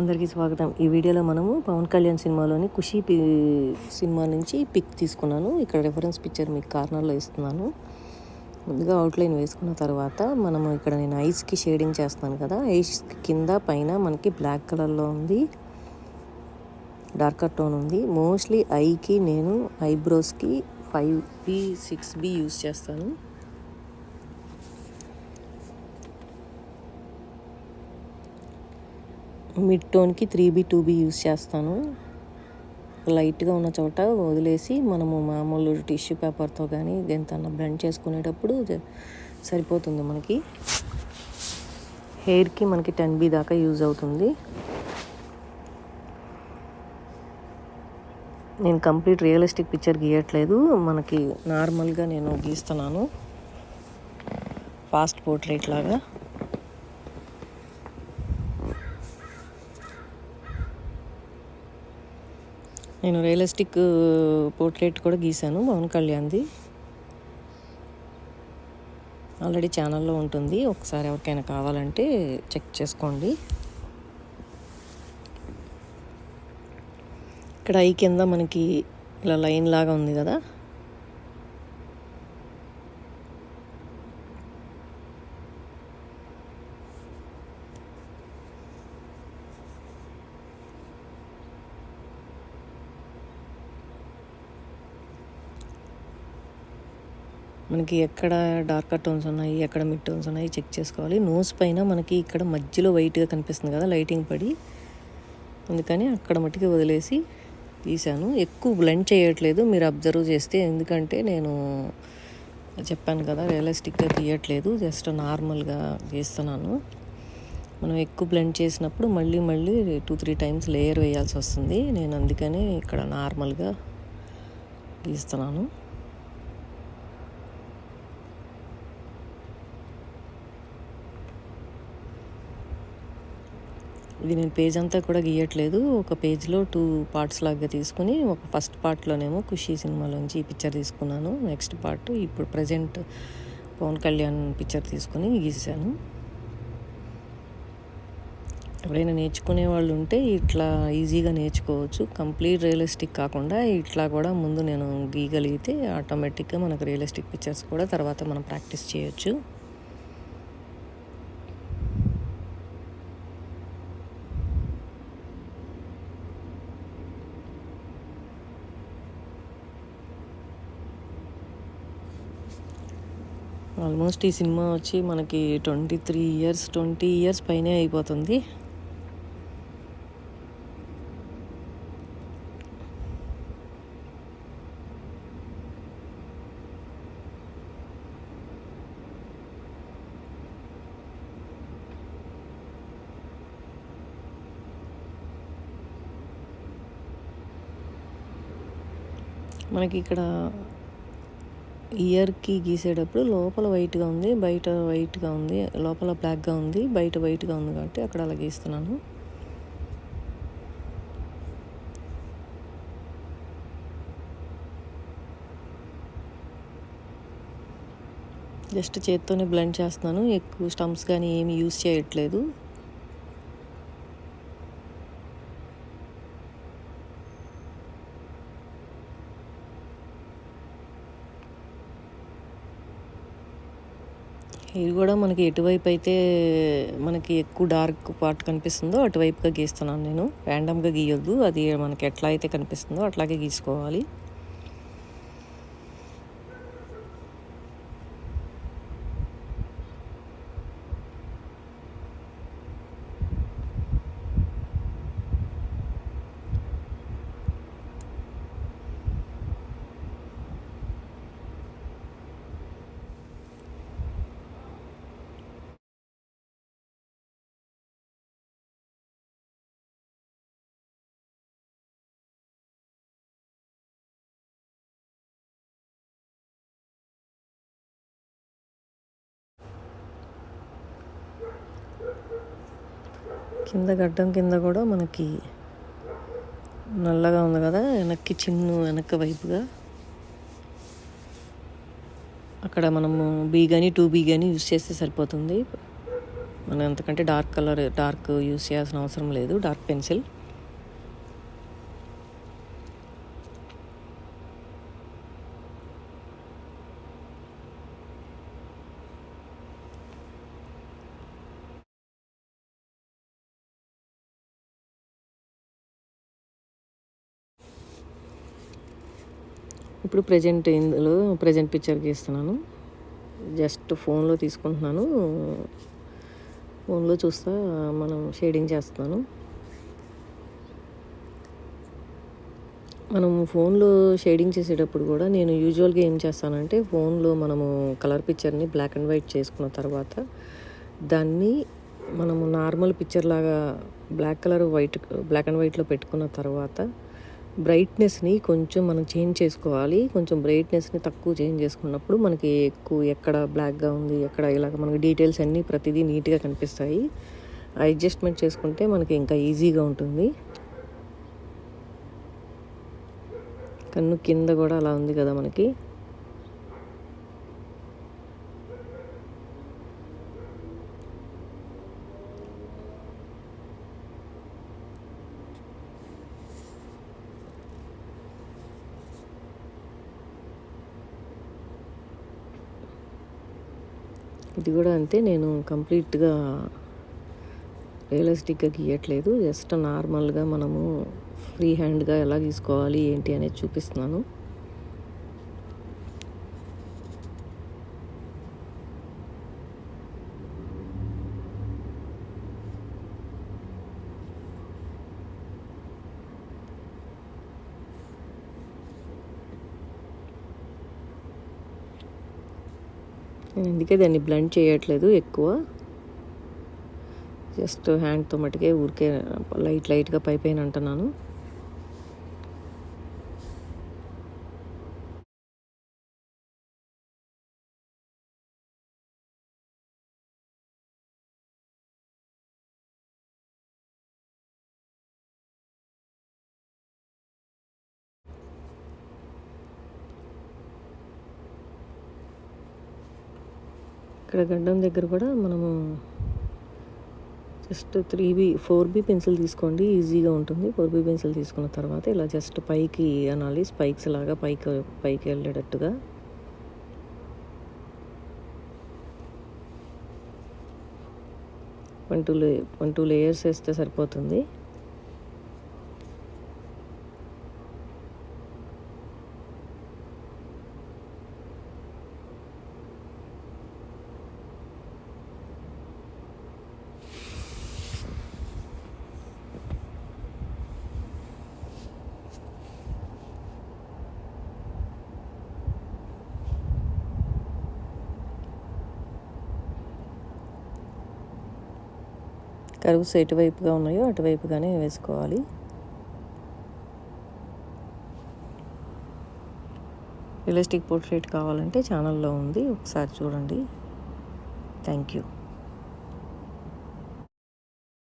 అందరికీ స్వాగతం. ఈ వీడియోలో మనము పవన్ కళ్యాణ్ సినిమాలోని ఖుషి పి సినిమా నుంచి పిక్ తీసుకున్నాను. ఇక్కడ రెఫరెన్స్ పిక్చర్ మీకు కార్నర్లో ఇస్తున్నాను. ముందుగా అవుట్లైన్ వేసుకున్న తర్వాత మనము ఇక్కడ నేను ఐస్కి షేడింగ్ చేస్తాను కదా. ఐస్ కింద పైన మనకి బ్లాక్ కలర్లో ఉంది. డార్కర్ టోన్ ఉంది. మోస్ట్లీ ఐకి నేను ఐబ్రోస్కి five B six B use చేస్తాను. Mid టోన్కి three B two B use చేస్తాను. లైట్గా ఉన్న చోట వదిలేసి మనము మామూలు టిష్యూ పేపర్తో కానీ దేనితోన్నా బ్లెండ్ చేసుకునేటప్పుడు సరిపోతుంది మనకి. హెయిర్కి మనకి టెన్ బి దాకా యూజ్ అవుతుంది. నేను కంప్లీట్ రియలిస్టిక్ పిక్చర్ గీయట్లేదు. మనకి నార్మల్గా నేను గీస్తున్నాను. ఫాస్ట్ పోర్ట్రేట్ లాగా. నేను రియలిస్టిక్ పోర్ట్రేట్ కూడా గీశాను పవన్ కళ్యాణ్ది. ఆల్రెడీ ఛానల్లో ఉంటుంది. ఒకసారి ఎవరికైనా కావాలంటే చెక్ చేసుకోండి. ఇక్కడ ఐ కింద మనకి ఇలా లైన్ లాగా ఉంది కదా. మనకి ఎక్కడ డార్కర్ టోన్స్ ఉన్నాయి ఎక్కడ మిడ్ టోన్స్ ఉన్నాయి చెక్ చేసుకోవాలి. నోస్ పైన మనకి ఇక్కడ మధ్యలో వైట్గా కనిపిస్తుంది కదా లైటింగ్ పడి. అందుకని అక్కడ మట్టికి వదిలేసి తీశాను. ఎక్కువ బ్లెండ్ చేయట్లేదు మీరు అబ్జర్వ్ చేస్తే. ఎందుకంటే నేను చెప్పాను కదా రియలిస్టిక్గా తీయట్లేదు జస్ట్ నార్మల్గా గీస్తున్నాను మనం ఎక్కువ బ్లెండ్ చేసినప్పుడు మళ్ళీ మళ్ళీ టూ త్రీ టైమ్స్ లేయర్ వేయాల్సి వస్తుంది. నేను అందుకని ఇక్కడ నార్మల్గా గీస్తున్నాను. ఇది నేను పేజ్ అంతా కూడా గీయట్లేదు. ఒక పేజ్లో టూ పార్ట్స్ లాగా తీసుకుని ఒక ఫస్ట్ పార్ట్లోనేమో ఖుషి సినిమాలోంచి ఈ పిక్చర్ తీసుకున్నాను. నెక్స్ట్ పార్ట్ ఇప్పుడు ప్రజెంట్ పవన్ కళ్యాణ్ పిక్చర్ తీసుకుని గీసాను. ఎవరైనా నేర్చుకునే వాళ్ళు ఉంటే ఇట్లా ఈజీగా నేర్చుకోవచ్చు. కంప్లీట్ రియలిస్టిక్ కాకుండా ఇట్లా కూడా ముందు నేను గీయగలిగితే ఆటోమేటిక్గా మనకు రియలిస్టిక్ పిక్చర్స్ కూడా తర్వాత మనం ప్రాక్టీస్ చేయొచ్చు. ఆల్మోస్ట్ ఈ సినిమా వచ్చి మనకి twenty three years twenty years పైనే అయిపోతుంది. మనకి ఇక్కడ ఇయర్కి గీసేటప్పుడు లోపల వైట్గా ఉంది బయట వైట్గా ఉంది లోపల బ్లాక్గా ఉంది బయట వైట్గా ఉంది కాబట్టి అక్కడ అలా గీస్తున్నాను. జస్ట్ చేత్తోనే బ్లెండ్ చేస్తున్నాను ఎక్కువ స్టంప్స్ కానీ ఏమి యూస్ చేయట్లేదు. ఇది కూడా మనకి ఎటువైపు అయితే మనకి ఎక్కువ డార్క్ పార్ట్ కనిపిస్తుందో అటువైపుగా గీస్తున్నాను నేను. ర్యాండమ్గా గీయొద్దు. అది మనకి ఎట్లా అయితే కనిపిస్తుందో అట్లాగే గీసుకోవాలి. కింద గడ్డం కింద కూడా మనకి నల్లగా ఉంది కదా వెనక్కి చిన్ను వెనక వైపుగా. అక్కడ మనము బీ కానీ టూ బీ కానీ యూస్ చేస్తే సరిపోతుంది. మనం ఎంతకంటే డార్క్ కలర్ డార్క్ యూస్ చేయాల్సిన అవసరం లేదు. డార్క్ పెన్సిల్ ఇప్పుడు ప్రజెంట్ ఇందులో ప్రజెంట్ పిక్చర్ గీస్తున్నాను జస్ట్ ఫోన్లో తీసుకుంటున్నాను. ఫోన్లో చూస్తా మనం షేడింగ్ చేస్తున్నాను. మనం ఫోన్లో షేడింగ్ చేసేటప్పుడు కూడా నేను యూజువల్గా ఏం చేస్తానంటే ఫోన్లో మనము కలర్ పిక్చర్ని బ్లాక్ అండ్ వైట్ చేసుకున్న తర్వాత దాన్ని మనము నార్మల్ పిక్చర్ లాగా black colour white black and వైట్లో పెట్టుకున్న తర్వాత బ్రైట్నెస్ని కొంచెం మనం చేంజ్ చేసుకోవాలి. కొంచెం బ్రైట్నెస్ని తక్కువ చేంజ్ చేసుకున్నప్పుడు మనకి ఎక్కువ ఎక్కడ బ్లాక్గా ఉంది ఎక్కడ ఇలాగ మనకి డీటెయిల్స్ అన్నీ ప్రతిదీ నీట్గా కనిపిస్తాయి. అడ్జస్ట్మెంట్ చేసుకుంటే మనకి ఇంకా ఈజీగా ఉంటుంది. కన్ను కింద కూడా అలా ఉంది కదా మనకి. ఇది కూడా అంతే నేను కంప్లీట్గా రియలిస్టిక్గా గీయట్లేదు. జస్ట్ నార్మల్గా మనము ఫ్రీ హ్యాండ్గా ఎలా గీసుకోవాలి ఏంటి అనేది చూపిస్తున్నాను. నేను అందుకే దాన్ని బ్లెండ్ చేయట్లేదు ఎక్కువ? జస్ట్ హ్యాండ్తో మటుకే ఊరికే లైట్ లైట్గా పై పైన అంటున్నాను. ఇక్కడ గడ్డం దగ్గర కూడా మనము just three B four B pencil తీసుకోండి ఈజీగా ఉంటుంది. ఫోర్ బి పెన్సిల్ తీసుకున్న తర్వాత ఇలా జస్ట్ పైకి అనాలి స్పైక్స్ లాగా పైకి పైకి వెళ్ళేటట్టుగా. వన్ టూ లే వన్ టూ లేయర్స్ వేస్తే సరిపోతుంది. కరువుస్ ఎటువైపుగా ఉన్నాయో అటువైపుగానే వేసుకోవాలి. రియలిస్టిక్ పోర్ట్రేట్ కావాలంటే ఛానల్లో ఉంది. ఒకసారి చూడండి. Thank you.